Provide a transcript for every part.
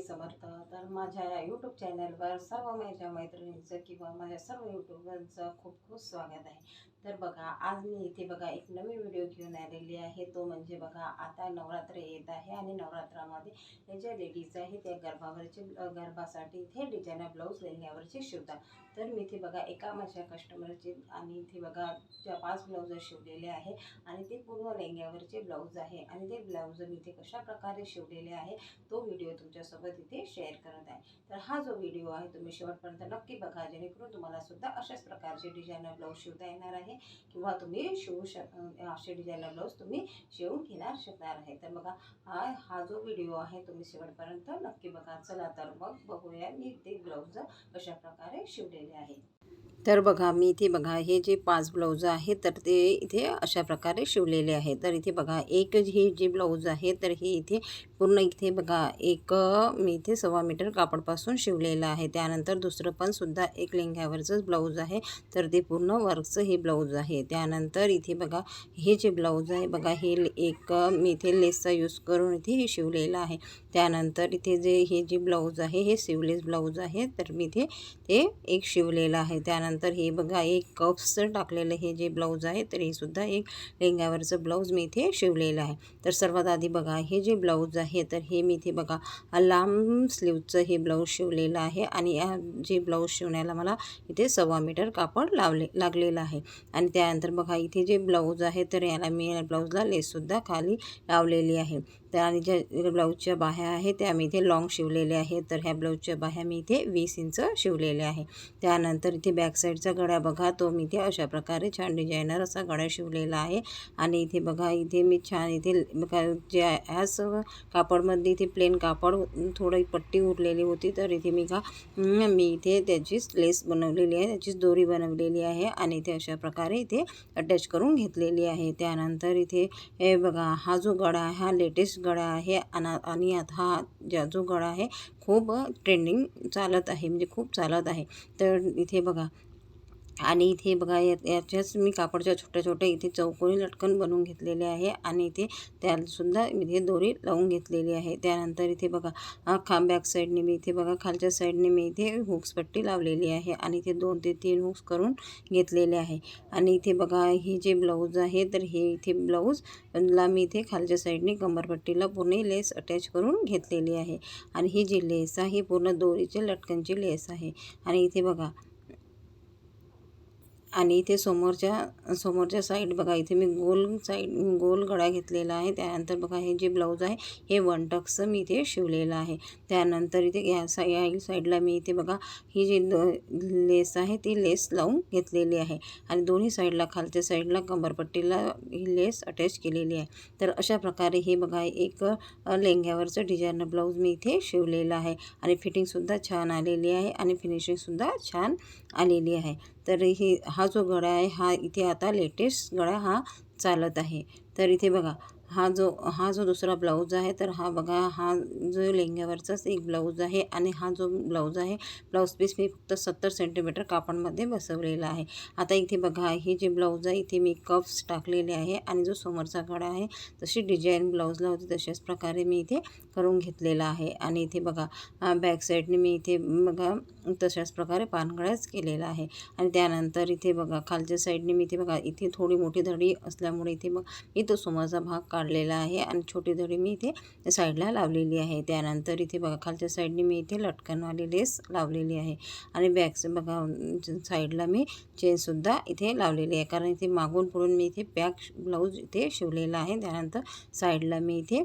स्वामी समर्थ. तर माझ्या या यूट्यूब चॅनलवर सर्व माझ्या मैत्रिणींचं किंवा माझ्या सर्व यूट्यूबरचं खूप खूप स्वागत आहे. तर बघा आज मी इथे बघा एक नवीन व्हिडिओ घेऊन आलेली आहे. तो म्हणजे बघा आता नवरात्र येत आहे आणि नवरात्रामध्ये हे ज्या लेडीज आहे त्या गरबावरचे गरबासाठी इथे डिझायनर ब्लाऊज लेंग्यावरचे शिवतात. तर मी इथे बघा एका माझ्या कस्टमरचे आणि इथे बघा ज्या पाच ब्लाऊज शिवलेले आहे आणि ते पूर्ण लेंग्यावरचे ब्लाऊज आहे. आणि ते ब्लाऊज मी इथे कशा प्रकारे शिवलेले आहे तो व्हिडिओ तुमच्यासोबत इथे शेअर करत आहे. तर हा जो व्हिडिओ आहे तुम्ही शेवटपर्यंत नक्की बघा जेणेकरून तुम्हाला सुद्धा अशाच प्रकारचे डिझायनर ब्लाऊज शिवता येणार आहे. किंवा तुम्ही शिवू शक असे डिझाईनला ब्लाऊज तुम्ही शिवून घेणार शकणार आहे. तर बघा हा हा जो व्हिडिओ आहे तुम्ही शेवटपर्यंत नक्की बघा. चला तर मग बघूया मी ते ब्लाऊज कशाप्रकारे शिवलेले आहे. तर बघा मी इथे बघा हे जे पाच ब्लाऊज आहेत तर ते इथे अशा प्रकारे शिवलेले आहेत. तर इथे बघा एक ही जी ब्लाऊज आहे तर ही इथे पूर्ण इथे बघा एक मी इथे सव्वा मीटर कापडपासून शिवलेलं आहे. त्यानंतर दुसरं पण सुद्धा एक लेंग्यावरचंच ब्लाऊज आहे तर ते पूर्ण वर्कचं हे ब्लाऊज आहे. त्यानंतर इथे बघा हे जे ब्लाऊज आहे बघा हे एक मी इथे लेसचा यूज करून इथे हे शिवलेलं आहे. त्यानंतर इथे जे हे जे ब्लाऊज आहे हे सिवलेस ब्लाऊज आहे तर मी इथे ते एक शिवलेलं आहे. त्यानंतर हे बघा एक कप्सचं टाकलेलं हे जे ब्लाऊज आहे तर हे सुद्धा एक लेंग्यावरचं ब्लाऊज मी इथे शिवलेलं आहे. तर सर्वात आधी बघा हे जे ब्लाऊज आहे तर हे मी इथे बघा लांब स्लीवचं हे ब्लाऊज शिवलेलं आहे आणि या जे ब्लाऊज शिवण्याला मला इथे सव्वा मीटर कापड लावले लागलेलं आहे. आणि त्यानंतर बघा इथे जे ब्लाऊज आहे तर याला मी या ब्लाऊजला लेससुद्धा खाली लावलेली आहे. तर आणि ज्या ब्लाऊजच्या बाह्या आहे त्या मी इथे लॉंग शिवलेल्या आहेत. तर ह्या ब्लाऊजच्या बाह्या मी इथे वीस इंच शिवलेल्या आहे. त्यानंतर इथे बॅक साईडचा गळा बघा तो मी इथे अशा प्रकारे छान डिझायनर असा गळा शिवलेला आहे. आणि इथे बघा इथे मी छान इथे बघा जे ह्याच कापडमध्ये इथे प्लेन कापड थोडी पट्टी उरलेली होती तर इथे मी का मी इथे त्याचीच लेस बनवलेली आहे त्याचीच दोरी बनवलेली आहे आणि इथे अशा प्रकारे इथे अटॅच करून घेतलेली आहे. त्यानंतर इथे हे बघा हा जो गळा आहे हा लेटेस्ट गळा आहे आणि आता हा ज्या जो गळा आहे खूप ट्रेंडिंग चालत आहे म्हणजे खूप चालत आहे. तर इथे बघा आणि इथे बघा या याच्याच मी कापडच्या छोट्या छोट्या इथे चौकोनी लटकन बनवून घेतलेले आहे आणि इथे त्यासुद्धा इथे दोरी लावून घेतलेली आहे. त्यानंतर इथे बघा खा बॅक साईडने मी इथे बघा खालच्या साईडने मी इथे हुक्स पट्टी लावलेली आहे आणि इथे दोन ते तीन हुक्स करून घेतलेले आहे. आणि इथे बघा हे जे ब्लाऊज आहे तर हे इथे ब्लाऊजला मी इथे खालच्या साईडने कंबरपट्टीला पूर्ण लेस अटॅच करून घेतलेली आहे. आणि ही जी लेस आहे पूर्ण दोरीचे लटकनची लेस आहे. आणि इथे बघा आणि इथे समोरच्या समोरच्या साईड बघा इथे मी गोल साईड गोल गळा घेतलेला आहे. त्यानंतर बघा हे जे ब्लाऊज आहे हे वन टक्सचं मी इथे शिवलेलं आहे. त्यानंतर इथे या सा या साईडला मी इथे बघा ही जी लेस आहे ती लेस लावून घेतलेली आहे. आणि दोन्ही साईडला खालच्या साईडला कंबरपट्टीला ही लेस अटॅच केलेली आहे. तर अशा प्रकारे हे बघा एक लेंग्यावरचं डिझायनर ब्लाऊज मी इथे शिवलेलं आहे. आणि फिटिंगसुद्धा छान आलेली आहे आणि फिनिशिंगसुद्धा छान आलेली आहे. तर ही हा जो गळा आहे हा इथे आता लेटेस्ट गळा हा चालत आहे. तर इथे बघा हा जो हा जो दुसरा ब्लाऊज आहे तर हा बघा हा जो लेंग्यावरचाच एक ब्लाऊज आहे आणि हा जो ब्लाऊज आहे ब्लाऊज पीस मी फक्त सत्तर सेंटीमीटर कापडमध्ये बसवलेला आहे. आता इथे बघा हे जे ब्लाऊज आहे इथे मी कप्स टाकलेले आहे आणि जो समोरचा गळा आहे तशी डिझाईन ब्लाऊजला होती तशाच प्रकारे मी इथे करून घेतलेला आहे. आणि इथे बघा बॅक साईडने मी इथे बघा तशाच प्रकारे पानगळ्याच केलेला आहे. आणि त्यानंतर इथे बघा खालच्या साईडने मी इथे बघा इथे थोडी मोठी धडी असल्यामुळे इथे मग मी तो समोरचा भाग काढलेला आहे आणि छोटी धडी मी इथे साईडला लावलेली आहे. त्यानंतर इथे बघा खालच्या साईडने मी इथे लटकनवाली लेस लावलेली आहे आणि बॅक बघा साईडला मी चेनसुद्धा इथे लावलेली आहे. कारण इथे मागून पुढून मी इथे बॅक ब्लाऊज इथे शिवलेला आहे. त्यानंतर साईडला मी इथे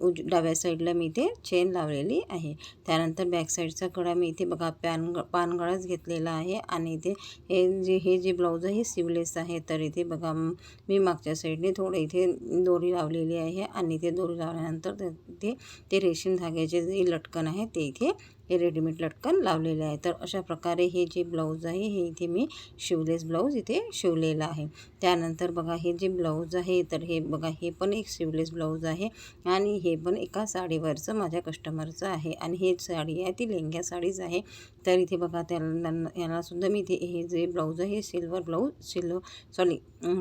उज डाव्या साईडला मी इथे चेन लावलेली आहे. त्यानंतर बॅक साईडचा गळा मी इथे बघा पॅन पानगळाच घेतलेला आहे आणि इथे हे जे हे जे ब्लाऊज आहे सिवलेस आहे. तर इथे बघा मी मागच्या साईडने थोडं इथे दोरी लावलेली आहे आणि ते दोरी लावल्यानंतर ते ते रेशीम धाग्याचे जे लटकन आहे ते इथे हे रेडीमेड लटकन लावलेले आहे. तर अशा प्रकारे हे जे ब्लाऊज आहे हे इथे मी शिवलेस ब्लाऊज इथे शिवलेलं आहे. त्यानंतर बघा हे जे ब्लाऊज आहे तर हे बघा हे पण एक शिवलेस ब्लाऊज आहे आणि हे पण एका साडीवरचं माझ्या कस्टमरचं आहे आणि हे साडी आहे ती लेंग्या साडीच आहे. तर इथे बघा त्याला यालासुद्धा मी इथे हे जे ब्लाऊज आहे हे सिल्वर ब्लाऊज सिल्वर सॉरी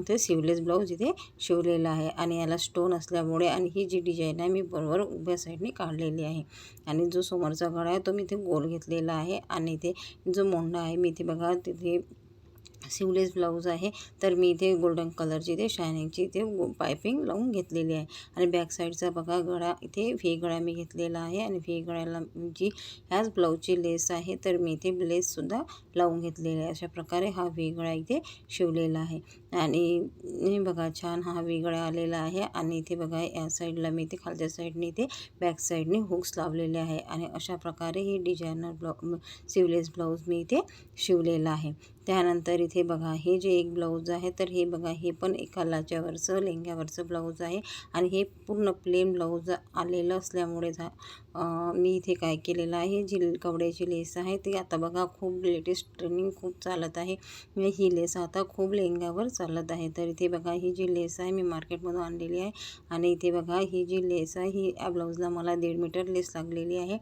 ते सिवलेस ब्लाऊज इथे शिवलेलं आहे आणि याला स्टोन असल्यामुळे आणि ही जी डिझाईन आहे मी बरोबर उभ्या साईडने काढलेली आहे. आणि जो समोरचा गळा आहे तो मी इथे गोल घेतलेला आहे. आणि इथे जो मोंडा आहे मी इथे बघा तिथे सिवलेस ब्लाऊज आहे. तर मी इथे गोल्डन कलरची इथे शायनिंगची इथे पायपिंग लावून घेतलेली आहे. आणि बॅक साईडचा बघा गळा इथे व्ही गळा मी घेतलेला आहे. आणि व्ही गळ्याला जी ह्याच ब्लाऊजची लेस आहे तर मी इथे लेससुद्धा लावून घेतलेली आहे. अशा प्रकारे हा व्ही गळा इथे शिवलेला आहे. आणि बघा छान हा वेगळा आलेला आहे. आणि इथे बघा या साईडला मी इथे खालच्या साईडने इथे बॅक साईडने हुक्स लावलेले आहे. आणि अशा प्रकारे हे डिझायनर ब्लाऊ सिवलेस ब्लाऊज मी इथे शिवलेला आहे. त्यानंतर इथे बघा हे जे एक ब्लाऊज आहे तर हे बघा हे पण एका लाच्यावरचं लेंग्यावरचं ब्लाऊज आहे. आणि हे पूर्ण प्लेन ब्लाऊज आलेलं असल्यामुळे झा मी इथे काय केलेलं आहे जी कवड्याची लेस आहे ती आता बघा खूप लेटेस्ट ट्रेनिंग खूप चालत आहे. ही लेस आता खूप लेंग्यावर चालत आहे. तर इथे बघा ही जी लेस आहे मी मार्केटमधून आणलेली आहे. आणि इथे बघा ही जी लेस आहे ही या ब्लाऊजला मला दीड मीटर लेस लागलेली आहे.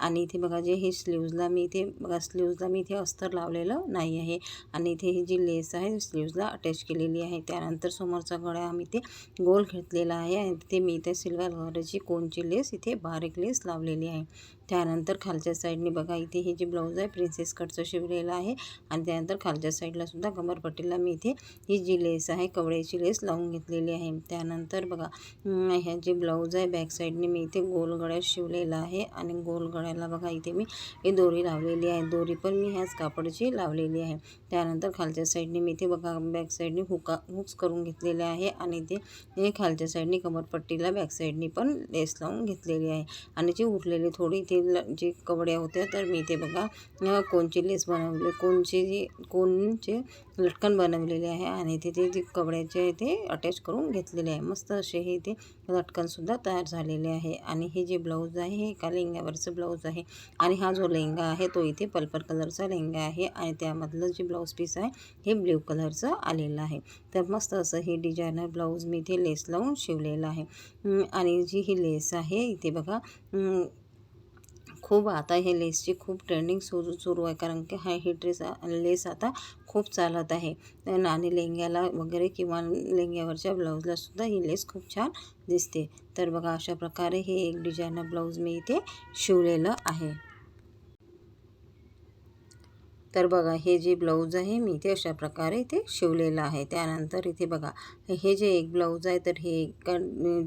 आणि इथे बघा जे हे स्लीव्जला मी इथे बघा स्लीव्जला मी इथे अस्तर लावलेलं नाही आहे. आहे. आणि इथे ही जी लेस आहे स्लीव्जला अटॅच केलेली आहे. त्यानंतर समोरचा गळा आम्ही इथे गोल घेतलेला आहे. आणि तिथे मी इथे सिल्वर कलरची कोणची लेस इथे बारीक लेस लावलेली आहे. त्यानंतर खालच्या साईडने बघा इथे हे जे ब्लाऊज आहे प्रिन्सेस कटचं शिवलेलं आहे. आणि त्यानंतर खालच्या साईडला सुद्धा कमरपट्टीला मी इथे ही जी लेस आहे कवड्याची लेस लावून घेतलेली आहे. त्यानंतर बघा ह्या जे ब्लाऊज आहे बॅक साईडने मी इथे गोल गळ्यात शिवलेला आहे. आणि गोल गळ्याला बघा इथे मी ही दोरी लावलेली आहे. दोरी पण मी ह्याच कापडची लावलेली आहे. त्यानंतर खालच्या साईडने मी इथे बघा बॅक साईडने हुका हुक्स करून घेतलेले आहे आणि ते खालच्या साईडने कमरपट्टीला बॅक साईडने पण लेस लावून घेतलेली आहे. आणि जे उरलेली थोडी ते जे कवड्या होत्या तर मी इथे बघा कोणची लेस बनवली कोणची जी कोणचे लटकन बनवलेले आहे आणि तिथे जे कपड्याचे इथे अटॅच करून घेतलेले आहे. मस्त असे हे इथे लटकनसुद्धा तयार झालेले आहे. आणि हे जे ब्लाऊज आहे हे एका लेहंग्यावरचं ब्लाऊज आहे. आणि हा जो लेहंगा आहे तो इथे पर्पल कलरचा लेहंगा आहे आणि त्यामधलं जे ब्लाऊज पीस आहे हे ब्ल्यू कलरचं आलेलं आहे. तर मस्त असं हे डिझायनर ब्लाऊज मी इथे लेस लावून शिवलेलं आहे. आणि जी ही लेस आहे इथे बघा खूप आता हे लेसची खूप ट्रेंडिंग सुरू सुरू आहे. कारण की हा ही ड्रेस लेस आता खूप चालत आहे. आणि लेंग्याला वगैरे किंवा लेंग्यावरच्या ब्लाऊजला सुद्धा ही लेस खूप छान दिसते. तर बघा अशा प्रकारे हे एक डिझायनर ब्लाऊज मी इथे शिवलेलं आहे. तर बघा हे जे ब्लाऊज आहे मी इथे अशा प्रकारे इथे शिवलेलं आहे. त्यानंतर इथे बघा हे जे एक ब्लाऊज आहे तर हे एका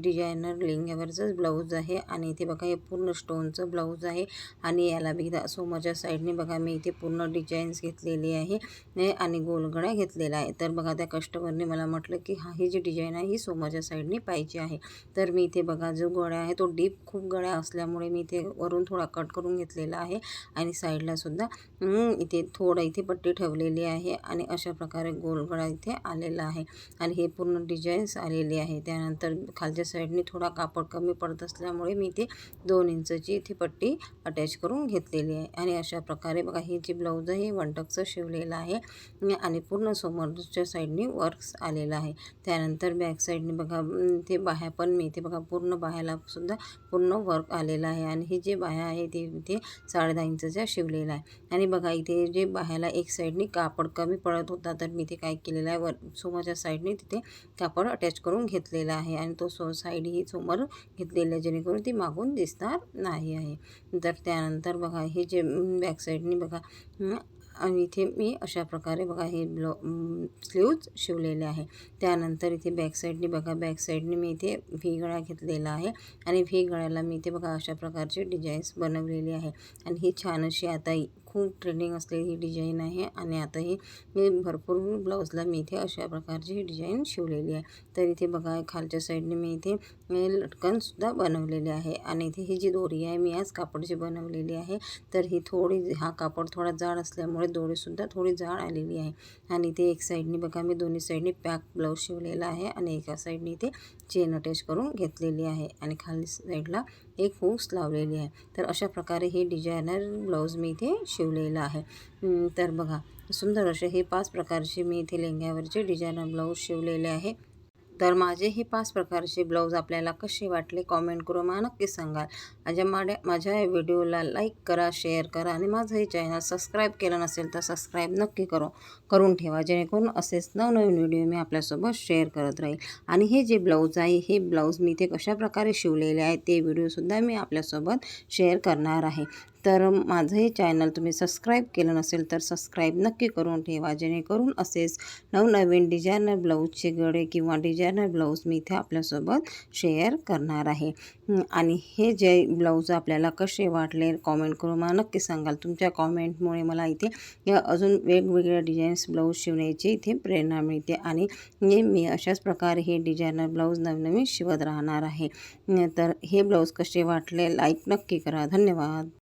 डिझायनर लेंग्यावरचंच ब्लाऊज आहे आणि इथे बघा हे पूर्ण स्टोनचं ब्लाऊज आहे आणि याला बी सोमाच्या साईडने बघा मी इथे पूर्ण डिझाईन्स घेतलेली आहे आणि गोलगड्या घेतलेला आहे. तर बघा त्या कस्टमरने मला म्हटलं की हा ही जी डिझाईन आहे ही सोमाच्या साईडने पाहिजे आहे. तर मी इथे बघा जो गळ्या आहे तो डीप खूप गळ्या असल्यामुळे मी इथे वरून थोडा कट करून घेतलेला आहे आणि साईडला सुद्धा इथे थोडं इथे पट्टी ठेवलेली आहे आणि अशा प्रकारे गोलगळा इथे आलेला आहे. आणि हे पूर्ण डिझाईन्स आलेली आहे. त्यानंतर खालच्या साईडने थोडा कापड कमी पडत असल्यामुळे मी इथे दोन इंचची इथे पट्टी अटॅच करून घेतलेली आहे. आणि अशा प्रकारे बघा हे जे ब्लाऊज आहे हे वनटकचं शिवलेलं आहे. आणि पूर्ण समोरच्या साईडने वर्क्स आलेलं आहे. त्यानंतर बॅक साईडने बघा ते बाह्या पण मी इथे बघा पूर्ण बाह्याला सुद्धा पूर्ण वर्क आलेलं आहे. आणि हे जे बाह्या आहे ते इथे साडेदहा इंचच्या शिवलेलं आहे. आणि बघा इथे जे बाह्याला एक साईडने कापड कमी पडत होता तर मी ते काय केलेलं आहे वर समोरच्या साईडने तिथे कापड अटॅच करून घेतलेला आहे आणि तो सो साईड ही समोर घेतलेली आहे जेणेकरून ती मागून दिसणार नाही आहे. तर त्यानंतर बघा हे जे बॅक साईडने बघा आणि इथे मी अशा प्रकारे बघा हे ब्लो स्लीव्ज शिवलेले आहे. त्यानंतर इथे बॅक साईडने बघा बॅक साईडने मी इथे व्ही गळा घेतलेला आहे आणि व्ही गळ्याला मी इथे बघा अशा प्रकारचे डिझाईन्स बनवलेली आहे. आणि ही छान अशी आता खूप ट्रेंडिंग असलेली ही डिझाईन आहे आणि आता ही मी भरपूर ब्लाऊजला मी इथे अशा प्रकारची ही डिझाईन शिवलेली आहे. तर इथे बघा खालच्या साईडने मी इथे लटकनसुद्धा बनवलेले आहे आणि इथे ही जी दोरी आहे मी आज कापडची बनवलेली आहे. तर ही थोडी हा कापड थोडा जाड असल्यामुळे दोरीसुद्धा थोडी जाड आलेली आहे. आणि इथे एक साईडने बघा मी दोन्ही साईडने पॅक ब्लाऊज शिवलेला आहे आणि एका साईडने इथे चेन अटॅच करून घेतलेली आहे आणि खाली साईडला एक हूस लावलेली आहे. तर अशा प्रकारे हे डिझायनर ब्लाऊज मी इथे शिवलेलं आहे. तर बघा सुंदर असे हे पाच प्रकारचे मी इथे लेंग्यावरचे डिझायनर ब्लाऊज शिवलेले आहे. तर माझे हे पाच प्रकारचे ब्लाऊज आपल्याला कसे वाटले कॉमेंट करून मला नक्की सांगाल. माझ्या माड्या माझ्या या व्हिडिओला लाईक करा शेअर करा आणि माझं हे चॅनल सबस्क्राईब केलं नसेल तर सबस्क्राईब नक्की करो करून ठेवा जेणेकरून असेच नवनवीन व्हिडिओ मी आपल्यासोबत शेअर करत राहील. आणि हे जे ब्लाऊज आहे हे ब्लाऊज मी ते कशाप्रकारे शिवलेले आहे ते व्हिडिओसुद्धा मी आपल्यासोबत शेअर करणार आहे. तर माझं हे चॅनल तुम्ही सबस्क्राईब केलं नसेल तर सबस्क्राईब नक्की करून ठेवा जेणेकरून असेच नवनवीन डिझायनर ब्लाऊजचे गळे किंवा डिझायनर ब्लाऊज मी इथे आपल्यासोबत शेअर करणार आहे. आणि हे जे ब्लाऊज आपल्याला कसे वाटले कॉमेंट करून मला नक्की सांगाल. तुमच्या कॉमेंटमुळे मला इथे या अजून वेगवेगळ्या डिझाईन्स ब्लाऊज शिवण्याची इथे प्रेरणा मिळते आणि मी अशाच प्रकारे हे डिझायनर ब्लाऊज नवनवीन शिवत राहणार आहे. तर हे ब्लाऊज कसे वाटले लाईक नक्की करा. धन्यवाद.